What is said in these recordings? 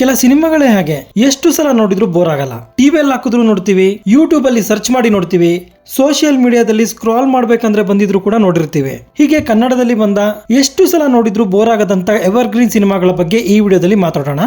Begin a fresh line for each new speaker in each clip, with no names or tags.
ಕೆಲ ಸಿನಿಮಾಗಳೇ ಹಾಗೆ. ಎಷ್ಟು ಸಲ ನೋಡಿದ್ರು ಬೋರ್ ಆಗಲ್ಲ. ಟಿವಿಯಲ್ಲಿ ಹಾಕಿದ್ರು ನೋಡ್ತೀವಿ ಯೂಟ್ಯೂಬ್ ಅಲ್ಲಿ ಸರ್ಚ್ ಮಾಡಿ ನೋಡ್ತೀವಿ ಸೋಷಿಯಲ್ ಮೀಡಿಯಾದಲ್ಲಿ ಸ್ಕ್ರಾಲ್ ಮಾಡ್ಬೇಕಂದ್ರೆ ಬಂದಿದ್ರು ಕೂಡ ನೋಡಿರ್ತೀವಿ. ಹೀಗೆ ಕನ್ನಡದಲ್ಲಿ ಬಂದ ಎಷ್ಟು ಸಲ ನೋಡಿದ್ರು ಬೋರ್ ಆಗದಂತ ಎವರ್ ಗ್ರೀನ್ ಸಿನಿಮಾಗಳ ಬಗ್ಗೆ ಈ ವಿಡಿಯೋದಲ್ಲಿ ಮಾತಾಡೋಣ.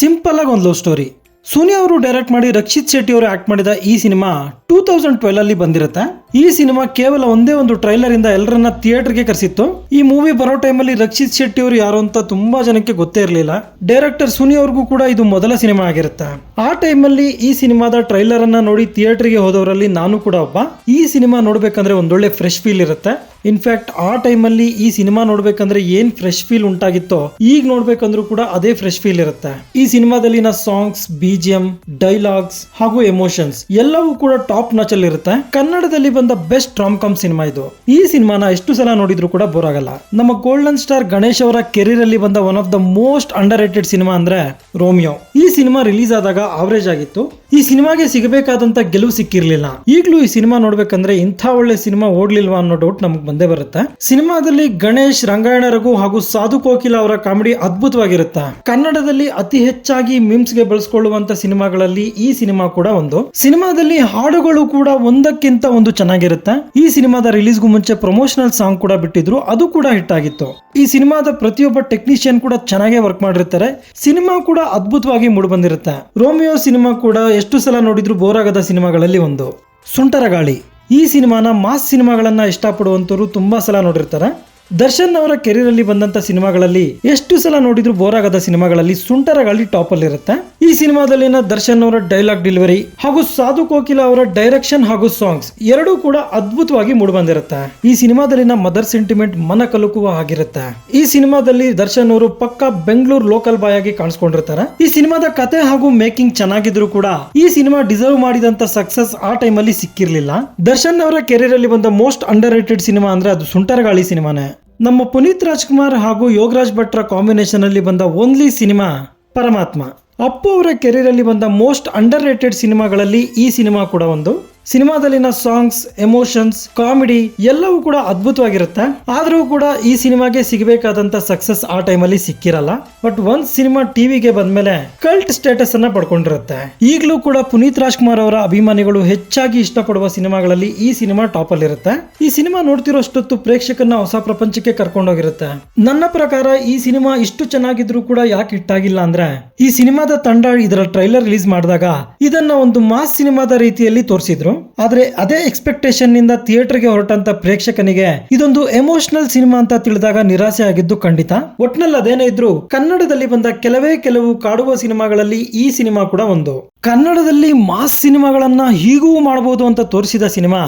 ಸಿಂಪಲ್ ಆಗಿ ಒಂದು ಲವ್ ಸ್ಟೋರಿ ಸೋನಿಯಾ ಅವರು ಡೈರೆಕ್ಟ್ ಮಾಡಿ ರಕ್ಷಿತ್ ಶೆಟ್ಟಿ ಅವರು ಆಕ್ಟ್ ಮಾಡಿದ ಈ ಸಿನಿಮಾ ಟೂ ತೌಸಂಡ್ ಟ್ವೆಲ್ ಅಲ್ಲಿ ಬಂದಿರುತ್ತೆ? ಈ ಸಿನಿಮಾ ಕೇವಲ ಒಂದೇ ಒಂದು ಟ್ರೈಲರ್ ಇಂದ ಎಲ್ಲರನ್ನ ಥಿಯೇಟರ್ಗೆ ಕರೆಸಿತ್ತು. ಈ ಮೂವಿ ಬರೋ ಟೈಮಲ್ಲಿ ರಕ್ಷಿತ್ ಶೆಟ್ಟಿ ಅವರು ಯಾರು ಅಂತ ತುಂಬಾ ಜನಕ್ಕೆ ಗೊತ್ತೇ ಇರಲಿಲ್ಲ. ಡೈರೆಕ್ಟರ್ ಸುನಿ ಅವ್ರಿಗೂ ಕೂಡ ಇದು ಮೊದಲ ಸಿನಿಮಾ ಆಗಿರುತ್ತೆ. ಆ ಟೈಮಲ್ಲಿ ಈ ಸಿನಿಮಾದ ಟ್ರೈಲರ್ ಅನ್ನ ನೋಡಿ ಥಿಯೇಟರ್ಗೆ ಹೋದವರಲ್ಲಿ ನಾನು ಕೂಡ ಒಬ್ಬ. ಈ ಸಿನಿಮಾ ನೋಡ್ಬೇಕಂದ್ರೆ ಒಂದೊಳ್ಳೆ ಫ್ರೆಶ್ ಫೀಲ್ ಇರುತ್ತೆ. ಇನ್ಫ್ಯಾಕ್ಟ್ ಆ ಟೈಮಲ್ಲಿ ಈ ಸಿನಿಮಾ ನೋಡ್ಬೇಕಂದ್ರೆ ಏನ್ ಫ್ರೆಶ್ ಫೀಲ್ ಉಂಟಾಗಿತ್ತೋ, ಈಗ ನೋಡ್ಬೇಕಂದ್ರೂ ಕೂಡ ಅದೇ ಫ್ರೆಶ್ ಫೀಲ್ ಇರುತ್ತೆ. ಈ ಸಿನಿಮಾದಲ್ಲಿನ ಸಾಂಗ್ಸ್ ಬಿಜಿಎಂ ಡೈಲಾಗ್ಸ್ ಹಾಗೂ ಎಮೋಷನ್ಸ್ ಎಲ್ಲವೂ ಕೂಡ ಟಾಪ್ ನಾಚ್ ಅಲ್ಲಿ ಇರುತ್ತೆ ಕನ್ನಡದಲ್ಲಿ ಬಂದ ಬೆಸ್ಟ್ ಟ್ರಾಮ್ ಕಾಮ್ ಸಿನಿಮಾ ಇದು. ಈ ಸಿನಿಮಾನ ಎಷ್ಟು ಸಲ ನೋಡಿದ್ರು ಕೂಡ ಬೋರ್ ಆಗಲ್ಲ. ನಮ್ಮ ಗೋಲ್ಡನ್ ಸ್ಟಾರ್ ಗಣೇಶ್ ಅವರ ಕೆರಿಯರ್ ಅಲ್ಲಿ ಬಂದ one of the most underrated cinema ಅಂದ್ರೆ ರೋಮಿಯೋ ಈ ಸಿನಿಮಾ ರಿಲೀಸ್ ಆದಾಗ ಆವರೇಜ್ ಆಗಿತ್ತು. ಈ ಸಿನಿಮಾಗೆ ಸಿಗಬೇಕಾದಂತ ಗೆಲುವು ಸಿಕ್ಕಿರ್ಲಿಲ್ಲ. ಈಗಲೂ ಈ ಸಿನಿಮಾ ನೋಡ್ಬೇಕಂದ್ರೆ ಇಂಥ ಒಳ್ಳೆ ಸಿನಿಮಾ ಓಡ್ಲಿಲ್ವಾ ಅನ್ನೋ ಡೌಟ್ ನಮ್ಗೆ ಬಂದೇ ಬರುತ್ತೆ. ಸಿನಿಮಾದಲ್ಲಿ ಗಣೇಶ್, ರಂಗಾಯಣ, ರಘು ಹಾಗೂ ಸಾಧು ಕೋಕಿಲ ಅವರ ಕಾಮಿಡಿ ಅದ್ಭುತವಾಗಿರುತ್ತೆ. ಕನ್ನಡದಲ್ಲಿ ಅತಿ ಹೆಚ್ಚಾಗಿ ಮಿಮ್ಸ್ಗೆ ಬಳಸ್ಕೊಳ್ಳುವಂತ ಸಿನಿಮಾಗಳಲ್ಲಿ ಈ ಸಿನಿಮಾ ಕೂಡ ಒಂದು. ಸಿನಿಮಾದಲ್ಲಿ ಹಾಡುಗಳು ಕೂಡ ಒಂದಕ್ಕಿಂತ ಒಂದು ಚೆನ್ನಾಗಿರುತ್ತೆ. ಈ ಸಿನಿಮಾದ ರಿಲೀಸ್ಗೂ ಮುಂಚೆ ಪ್ರಮೋಷನಲ್ ಸಾಂಗ್ ಕೂಡ ಬಿಟ್ಟಿದ್ರು, ಅದು ಕೂಡ ಹಿಟ್ ಆಗಿತ್ತು. ಈ ಸಿನಿಮಾದ ಪ್ರತಿಯೊಬ್ಬ ಟೆಕ್ನಿಷಿಯನ್ ಕೂಡ ಚೆನ್ನಾಗೇ ವರ್ಕ್ ಮಾಡಿರ್ತಾರೆ. ಸಿನಿಮಾ ಕೂಡ ಅದ್ಭುತವಾಗಿ ಮೂಡಿ ಬಂದಿರುತ್ತೆ ರೋಮಿಯೋ ಸಿನಿಮಾ ಕೂಡ ಎಷ್ಟು ಸಲ ನೋಡಿದ್ರು ಬೋರ್ ಆಗದ ಸಿನಿಮಾಗಳಲ್ಲಿ ಒಂದು. ಸುಂಟರ ಗಾಳಿ ಈ ಸಿನಿಮಾನ ಮಾಸ್ ಸಿನಿಮಾಗಳನ್ನ ಇಷ್ಟಪಡುವಂಥವ್ರು ತುಂಬಾ ಸಲ ನೋಡಿರ್ತಾರೆ. ದರ್ಶನ್ ಅವರ ಕೆರಿಯರ್ ಅಲ್ಲಿ ಬಂದಂತ ಸಿನಿಮಾಗಳಲ್ಲಿ ಎಷ್ಟು ಸಲ ನೋಡಿದ್ರು ಬೋರ್ ಆಗದ ಸಿನಿಮಾಗಳಲ್ಲಿ ಸುಂಟರ ಗಾಳಿ ಟಾಪ್ ಅಲ್ಲಿ ಇರುತ್ತೆ. ಈ ಸಿನಿಮಾದಲ್ಲಿನ ದರ್ಶನ್ ಅವರ ಡೈಲಾಗ್ ಡೆಲಿವರಿ ಹಾಗೂ ಸಾಧು ಕೋಕಿಲ ಅವರ ಡೈರೆಕ್ಷನ್ ಹಾಗೂ ಸಾಂಗ್ಸ್ ಎರಡೂ ಕೂಡ ಅದ್ಭುತವಾಗಿ ಮೂಡಿಬಂದಿರುತ್ತೆ. ಈ ಸಿನಿಮಾದಲ್ಲಿನ ಮದರ್ ಸೆಂಟಿಮೆಂಟ್ ಮನ ಕಲುಕುವ ಆಗಿರುತ್ತೆ ಈ ಸಿನಿಮಾದಲ್ಲಿ ದರ್ಶನ್ ಅವರು ಪಕ್ಕ ಬೆಂಗಳೂರು ಲೋಕಲ್ ಬಾಯ್ ಆಗಿ ಕಾಣಿಸ್ಕೊಂಡಿರ್ತಾರೆ. ಈ ಸಿನಿಮಾದ ಕತೆ ಹಾಗೂ ಮೇಕಿಂಗ್ ಚೆನ್ನಾಗಿದ್ರು ಕೂಡ ಈ ಸಿನಿಮಾ ಡಿಸರ್ವ್ ಮಾಡಿದಂತ ಸಕ್ಸಸ್ ಆ ಟೈಮಲ್ಲಿ ಸಿಕ್ಕಿರ್ಲಿಲ್ಲ. ದರ್ಶನ್ ಅವರ ಕೆರಿಯರ್ ಅಲ್ಲಿ ಬಂದ ಮೋಸ್ಟ್ ಅಂಡರ್ ರೇಟೆಡ್ ಸಿನಿಮಾ ಅಂದ್ರೆ ಅದು ಸುಂಟರಗಾಳಿ ಸಿನಿಮಾನೇ. ನಮ್ಮ ಪುನೀತ್ ರಾಜ್ಕುಮಾರ್ ಹಾಗೂ ಯೋಗರಾಜ್ ಭಟ್ರ ಕಾಂಬಿನೇಷನ್ ಅಲ್ಲಿ ಬಂದ ಓನ್ಲಿ ಸಿನಿಮಾ ಪರಮಾತ್ಮ. ಅಪ್ಪು ಅವರ ಕೆರಿಯರ್ ಅಲ್ಲಿ ಬಂದ ಮೋಸ್ಟ್ ಅಂಡರ್ ರೇಟೆಡ್ ಸಿನಿಮಾಗಳಲ್ಲಿ ಈ ಸಿನಿಮಾ ಕೂಡ ಒಂದು. ಸಿನಿಮಾದಲ್ಲಿನ ಸಾಂಗ್ಸ್, ಎಮೋಷನ್ಸ್, ಕಾಮಿಡಿ ಎಲ್ಲವೂ ಕೂಡ ಅದ್ಭುತವಾಗಿರುತ್ತೆ. ಆದರೂ ಕೂಡ ಈ ಸಿನಿಮಾಗೆ ಸಿಗಬೇಕಾದಂತ ಸಕ್ಸಸ್ ಆ ಟೈಮಲ್ಲಿ ಸಿಕ್ಕಿರಲ್ಲ. ಬಟ್ ಒಂದ್ ಸಿನಿಮಾ ಟಿವಿಗೆ ಬಂದ್ಮೇಲೆ ಕಲ್ಟ್ ಸ್ಟೇಟಸ್ ಅನ್ನ ಪಡ್ಕೊಂಡಿರುತ್ತೆ. ಈಗಲೂ ಕೂಡ ಪುನೀತ್ ರಾಜ್ಕುಮಾರ್ ಅವರ ಅಭಿಮಾನಿಗಳು ಹೆಚ್ಚಾಗಿ ಇಷ್ಟಪಡುವ ಸಿನಿಮಾಗಳಲ್ಲಿ ಈ ಸಿನಿಮಾ ಟಾಪ್ ಅಲ್ಲಿ ಇರುತ್ತೆ ಈ ಸಿನಿಮಾ ನೋಡ್ತಿರೋಷ್ಟೊತ್ತು ಪ್ರೇಕ್ಷಕನ ಹೊಸ ಪ್ರಪಂಚಕ್ಕೆ ಕರ್ಕೊಂಡೋಗಿರುತ್ತೆ. ನನ್ನ ಪ್ರಕಾರ ಈ ಸಿನಿಮಾ ಇಷ್ಟು ಚೆನ್ನಾಗಿದ್ರು ಕೂಡ ಯಾಕೆ ಹಿಟ್ಟಾಗಿಲ್ಲ ಅಂದ್ರೆ, ಈ ಸಿನಿಮಾದ ತಂಡ ಇದರ ಟ್ರೈಲರ್ ರಿಲೀಸ್ ಮಾಡಿದಾಗ ಇದನ್ನ ಒಂದು ಮಾಸ್ ಸಿನಿಮಾದ ರೀತಿಯಲ್ಲಿ ತೋರಿಸಿದ್ರು. ಆದ್ರೆ ಅದೇ ಎಕ್ಸ್ಪೆಕ್ಟೇಷನ್ನಿಂದ ಥಿಯೇಟರ್ಗೆ ಹೊರಟಂತ ಪ್ರೇಕ್ಷಕನಿಗೆ ಇದೊಂದು ಎಮೋಷನಲ್ ಸಿನಿಮಾ ಅಂತ ತಿಳಿದಾಗ ನಿರಾಸೆ ಆಗಿದ್ದು ಖಂಡಿತ. ಒಟ್ನಲ್ಲಿ ಅದೇನೇ ಇದ್ರು ಕನ್ನಡದಲ್ಲಿ ಬಂದ ಕೆಲವೇ ಕೆಲವು ಕಾಡುವ ಸಿನಿಮಾಗಳಲ್ಲಿ ಈ ಸಿನಿಮಾ ಕೂಡ ಒಂದು. ಕನ್ನಡದಲ್ಲಿ ಮಾಸ್ ಸಿನಿಮಾಗಳನ್ನ ಹೀಗೂ ಮಾಡಬಹುದು ಅಂತ ತೋರಿಸಿದ ಸಿನಿಮಾ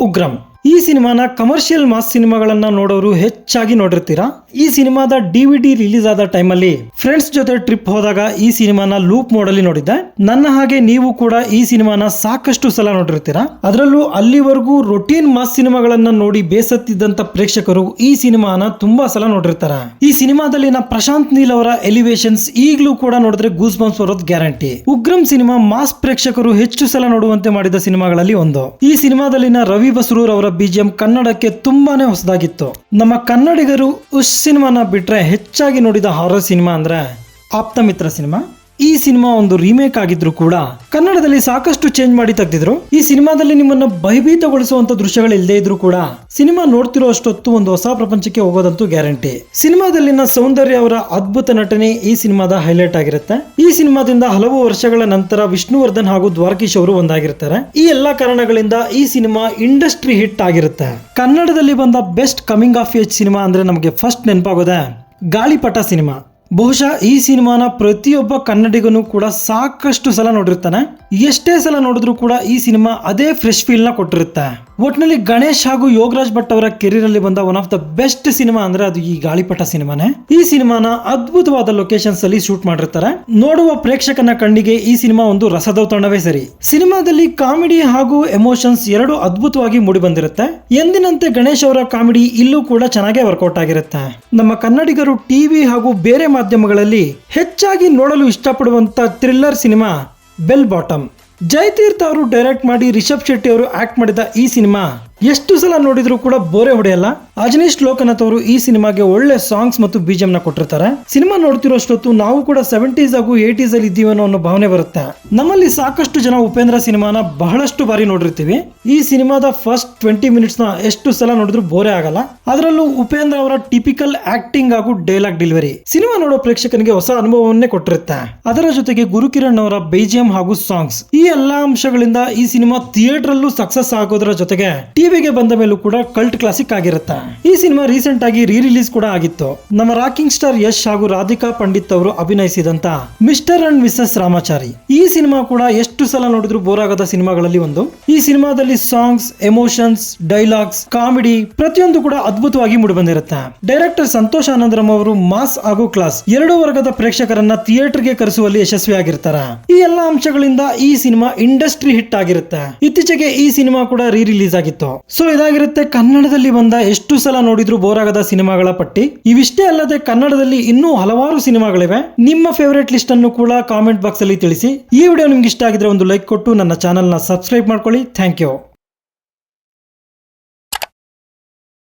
ಉಗ್ರಂ. ಈ ಸಿನಿಮಾನ ಕಮರ್ಷಿಯಲ್ ಮಾಸ್ ಸಿನಿಮಾಗಳನ್ನ ನೋಡೋರು ಹೆಚ್ಚಾಗಿ ನೋಡಿರ್ತೀರಾ? ಈ ಸಿನಿಮಾದ ಡಿ ವಿ ರಿಲೀಸ್ ಆದ ಟೈಮಲ್ಲಿ ಫ್ರೆಂಡ್ಸ್ ಜೊತೆ ಟ್ರಿಪ್ ಹೋದಾಗ ಈ ಸಿನಿಮಾನ ಲೂಪ್ ಮೋಡಲ್ಲಿ ನೋಡಿದ್ದೆ. ನನ್ನ ಹಾಗೆ ನೀವು ಕೂಡ ಈ ಸಿನಿಮಾನ ಸಾಕಷ್ಟು ಸಲ ನೋಡಿರ್ತೀರಾ? ಅದರಲ್ಲೂ ಅಲ್ಲಿವರೆಗೂ ರೊಟೀನ್ ಮಾಸ್ ಸಿನಿಮಾಗಳನ್ನ ನೋಡಿ ಬೇಸತ್ತಿದ್ದಂತ ಪ್ರೇಕ್ಷಕರು ಈ ಸಿನಿಮಾನ ತುಂಬಾ ಸಲ ನೋಡಿರ್ತಾರೆ. ಈ ಸಿನಿಮಾದಲ್ಲಿನ ಪ್ರಶಾಂತ್ ನೀಲ್ ಅವರ ಎಲಿವೇಶನ್ಸ್ ಈಗಲೂ ಕೂಡ ನೋಡಿದ್ರೆ ಗೂಸ್ ಬಂಪ್ಸ್ ಬರೋದು ಗ್ಯಾರಂಟಿ ಉಗ್ರಂ ಸಿನಿಮಾ ಮಾಸ್ ಪ್ರೇಕ್ಷಕರು ಹೆಚ್ಚು ಸಲ ನೋಡುವಂತೆ ಮಾಡಿದ ಸಿನಿಮಾಗಳಲ್ಲಿ ಒಂದು. ಈ ಸಿನಿಮಾದಲ್ಲಿನ ರವಿ ಬಸ್ರೂರ್ ಅವರ ಬಿಜಿಎಂ ಕನ್ನಡಕ್ಕೆ ತುಂಬಾನೇ ಹೊಸದಾಗಿತ್ತು. ನಮ್ಮ ಕನ್ನಡಿಗರು ಉಶ್ ಸಿನಿಮಾನ ಬಿಟ್ರೆ ಹೆಚ್ಚಾಗಿ ನೋಡಿದ ಹಾರರ್ ಸಿನಿಮಾ ಅಂದ್ರೆ ಆಪ್ತಮಿತ್ರ ಸಿನಿಮಾ. ಈ ಸಿನಿಮಾ ಒಂದು ರೀಮೇಕ್ ಆಗಿದ್ರು ಕೂಡ ಕನ್ನಡದಲ್ಲಿ ಸಾಕಷ್ಟು ಚೇಂಜ್ ಮಾಡಿ ತೆಗೆದಿದ್ರು. ಈ ಸಿನಿಮಾದಲ್ಲಿ ನಿಮ್ಮನ್ನ ಭಯಭೀತಗೊಳಿಸುವಂತ ದೃಶ್ಯಗಳು ಇಲ್ಲದೆ ಇದ್ರು ಕೂಡ ಸಿನಿಮಾ ನೋಡ್ತಿರೋ ಅಷ್ಟೊತ್ತು ಒಂದು ಹೊಸ ಪ್ರಪಂಚಕ್ಕೆ ಹೋಗೋದಂತೂ ಗ್ಯಾರಂಟಿ. ಸಿನಿಮಾದಲ್ಲಿನ ಸೌಂದರ್ಯ ಅವರ ಅದ್ಭುತ ನಟನೆ ಈ ಸಿನಿಮಾದ ಹೈಲೈಟ್ ಆಗಿರುತ್ತೆ. ಈ ಸಿನಿಮಾದಿಂದ ಹಲವು ವರ್ಷಗಳ ನಂತರ ವಿಷ್ಣುವರ್ಧನ್ ಹಾಗೂ ದ್ವಾರಕೀಶ್ ಅವರು ಒಂದಾಗಿರ್ತಾರೆ. ಈ ಎಲ್ಲಾ ಕಾರಣಗಳಿಂದ ಈ ಸಿನಿಮಾ ಇಂಡಸ್ಟ್ರಿ ಹಿಟ್ ಆಗಿರುತ್ತೆ. ಕನ್ನಡದಲ್ಲಿ ಬಂದ best coming of age cinema ಅಂದ್ರೆ ನಮಗೆ ಫಸ್ಟ್ ನೆನಪಾಗೋದೆ ಗಾಳಿಪಟ ಸಿನಿಮಾ. ಬಹುಶಃ ಈ ಸಿನಿಮಾನ ಪ್ರತಿಯೊಬ್ಬ ಕನ್ನಡಿಗನು ಕೂಡ ಸಾಕಷ್ಟು ಸಲ ನೋಡಿರ್ತಾನೆ. ಎಷ್ಟೇ ಸಲ ನೋಡಿದ್ರೂ ಕೂಡ ಈ ಸಿನಿಮಾ ಅದೇ ಫ್ರೆಶ್ ಫೀಲ್ನ ಕೊಟ್ಟಿರುತ್ತೆ. ಒಟ್ನಲ್ಲಿ ಗಣೇಶ್ ಹಾಗೂ ಯೋಗರಾಜ್ ಭಟ್ ಅವರ ಕೆರಿಯರ್ ಅಲ್ಲಿ ಬಂದ one of the best cinema ಅಂದ್ರೆ ಅದು ಈ ಗಾಳಿಪಟ ಸಿನಿಮಾನೇ. ಈ ಸಿನಿಮಾನ ಅದ್ಭುತವಾದ ಲೊಕೇಶನ್ಸ್ ಅಲ್ಲಿ ಶೂಟ್ ಮಾಡಿರ್ತಾರೆ. ನೋಡುವ ಪ್ರೇಕ್ಷಕನ ಕಣ್ಣಿಗೆ ಈ ಸಿನಿಮಾ ಒಂದು ರಸದೌತಣವೇ ಸರಿ. ಸಿನಿಮಾದಲ್ಲಿ ಕಾಮಿಡಿ ಹಾಗೂ ಎಮೋಷನ್ಸ್ ಎರಡು ಅದ್ಭುತವಾಗಿ ಮೂಡಿ ಬಂದಿರುತ್ತೆ. ಎಂದಿನಂತೆ ಗಣೇಶ್ ಅವರ ಕಾಮಿಡಿ ಇಲ್ಲೂ ಕೂಡ ಚೆನ್ನಾಗೇ ವರ್ಕೌಟ್ ಆಗಿರುತ್ತೆ. ನಮ್ಮ ಕನ್ನಡಿಗರು ಟಿವಿ ಹಾಗೂ ಬೇರೆ ಮಾಧ್ಯಮಗಳಲ್ಲಿ ಹೆಚ್ಚಾಗಿ ನೋಡಲು ಇಷ್ಟಪಡುವಂತ thriller cinema bell bottom Jayatheertha ಅವರು ಡೈರೆಕ್ಟ್ ಮಾಡಿ ರಿಷಬ್ ಶೆಟ್ಟಿ ಅವರು ಆಕ್ಟ್ ಮಾಡಿದ ಈ ಸಿನಿಮಾ. ಎಷ್ಟು ಸಲ ನೋಡಿದ್ರು ಕೂಡ ಬೋರೆ ಹೊಡೆಯಲ್ಲ? ಅಜನೀಶ್ ಲೋಕನಾಥ್ ಅವರು ಈ ಸಿನಿಮಾಗೆ ಒಳ್ಳೆ ಸಾಂಗ್ಸ್ ಮತ್ತು ಬಿಜಿಎಂ ನ ಕೊಟ್ಟಿರ್ತಾರೆ. ಸಿನಿಮಾ ನೋಡ್ತಿರೋಷ್ಟೊತ್ತು ನಾವು ಕೂಡ ಸೆವೆಂಟೀಸ್ ಹಾಗೂ ಏಟೀಸ್ ಅಲ್ಲಿ ಇದ್ದೀವನೋ ಅನ್ನೋ ಭಾವನೆ ಬರುತ್ತೆ. ನಮ್ಮಲ್ಲಿ ಸಾಕಷ್ಟು ಜನ ಉಪೇಂದ್ರ ಸಿನಿಮಾನ ಬಹಳಷ್ಟು ಬಾರಿ ನೋಡಿರ್ತೀವಿ. ಈ ಸಿನಿಮಾದ ಫಸ್ಟ್ ಟ್ವೆಂಟಿ ಮಿನಿಟ್ಸ್ನ ಎಷ್ಟು ಸಲ ನೋಡಿದ್ರು ಬೋರೆ ಆಗಲ್ಲ. ಅದರಲ್ಲೂ ಉಪೇಂದ್ರ ಅವರ ಟಿಪಿಕಲ್ ಆಕ್ಟಿಂಗ್ ಹಾಗೂ ಡೈಲಾಗ್ ಡೆಲಿವರಿ ಸಿನಿಮಾ ನೋಡೋ ಪ್ರೇಕ್ಷಕನಿಗೆ ಹೊಸ ಅನುಭವವನ್ನೇ ಕೊಟ್ಟಿರುತ್ತೆ. ಅದರ ಜೊತೆಗೆ ಗುರುಕಿರಣ್ ಅವರ ಬೈಜಿಎಂ ಹಾಗೂ ಸಾಂಗ್ಸ್ ಈ ಎಲ್ಲಾ ಅಂಶಗಳಿಂದ ಈ ಸಿನಿಮಾ ಥಿಯೇಟರ್ ಅಲ್ಲೂ ಸಕ್ಸಸ್ ಆಗೋದ್ರ ಜೊತೆಗೆ ಟಿವಿಗೆ ಬಂದ ಮೇಲೂ ಕೂಡ ಕಲ್ಟ್ ಕ್ಲಾಸಿಕ್ ಆಗಿರುತ್ತೆ. ಈ ಸಿನಿಮಾ ರೀಸೆಂಟ್ ಆಗಿ ರೀ ರಿಲೀಸ್ ಕೂಡ ಆಗಿತ್ತು. ನಮ್ಮ ರಾಕಿಂಗ್ ಸ್ಟಾರ್ ಯಶ್ ಹಾಗೂ ರಾಧಿಕಾ ಪಂಡಿತ್ ಅವರು ಅಭಿನಯಿಸಿದಂತ ಮಿಸ್ಟರ್ ಅಂಡ್ ಮಿಸಸ್ ರಾಮಾಚಾರಿ. ಈ ಸಿನಿಮಾ ಕೂಡ ಎಷ್ಟು ಸಲ ನೋಡಿದ್ರು ಬೋರ್ ಆಗದ ಸಿನಿಮಾಗಳಲ್ಲಿ ಒಂದು. ಈ ಸಿನಿಮಾದಲ್ಲಿ ಸಾಂಗ್ಸ್ ಎಮೋಷನ್ಸ್ ಡೈಲಾಗ್ಸ್ ಕಾಮಿಡಿ ಪ್ರತಿಯೊಂದು ಕೂಡ ಅದ್ಭುತವಾಗಿ ಮೂಡಿಬಂದಿರುತ್ತೆ. ಡೈರೆಕ್ಟರ್ ಸಂತೋಷ್ ಆನಂದರಂ ಅವರು ಮಾಸ್ ಹಾಗೂ ಕ್ಲಾಸ್ ಎರಡು ವರ್ಗದ ಪ್ರೇಕ್ಷಕರನ್ನ ಥಿಯೇಟರ್ಗೆ ಕರೆಸುವಲ್ಲಿ ಯಶಸ್ವಿಯಾಗಿರ್ತಾರೆ. ಈ ಎಲ್ಲಾ ಅಂಶಗಳಿಂದ ಈ ಸಿನಿಮಾ ಇಂಡಸ್ಟ್ರಿ ಹಿಟ್ ಆಗಿರುತ್ತೆ. ಇತ್ತೀಚೆಗೆ ಈ ಸಿನಿಮಾ ಕೂಡ ರೀ ರಿಲೀಸ್ ಆಗಿತ್ತು. ಸೊ ಇದಾಗಿರುತ್ತೆ, ಕನ್ನಡದಲ್ಲಿ ಬಂದ ಎಷ್ಟು ಸಲ ನೋಡಿದ್ರು ಬೋರ್ ಆಗದ ಸಿನಿಮಾಗಳ ಪಟ್ಟಿ. ಇವಿಷ್ಟೇ ಅಲ್ಲದೆ, ಕನ್ನಡದಲ್ಲಿ ಇನ್ನೂ ಹಲವಾರು ಸಿನಿಮಾಗಳಿವೆ. ನಿಮ್ಮ ಫೇವರೇಟ್ ಲಿಸ್ಟ್ ಅನ್ನು ಕೂಡ ಕಾಮೆಂಟ್ ಬಾಕ್ಸ್ ಅಲ್ಲಿ ತಿಳಿಸಿ. ಈ ವಿಡಿಯೋ ನಿಮ್ಗೆ ಇಷ್ಟ ಆಗಿದ್ರೆ ಒಂದು ಲೈಕ್ ಕೊಟ್ಟು ನನ್ನ ಚಾನೆಲ್ನ ಸಬ್ಸ್ಕ್ರೈಬ್ ಮಾಡ್ಕೊಳ್ಳಿ. Thank you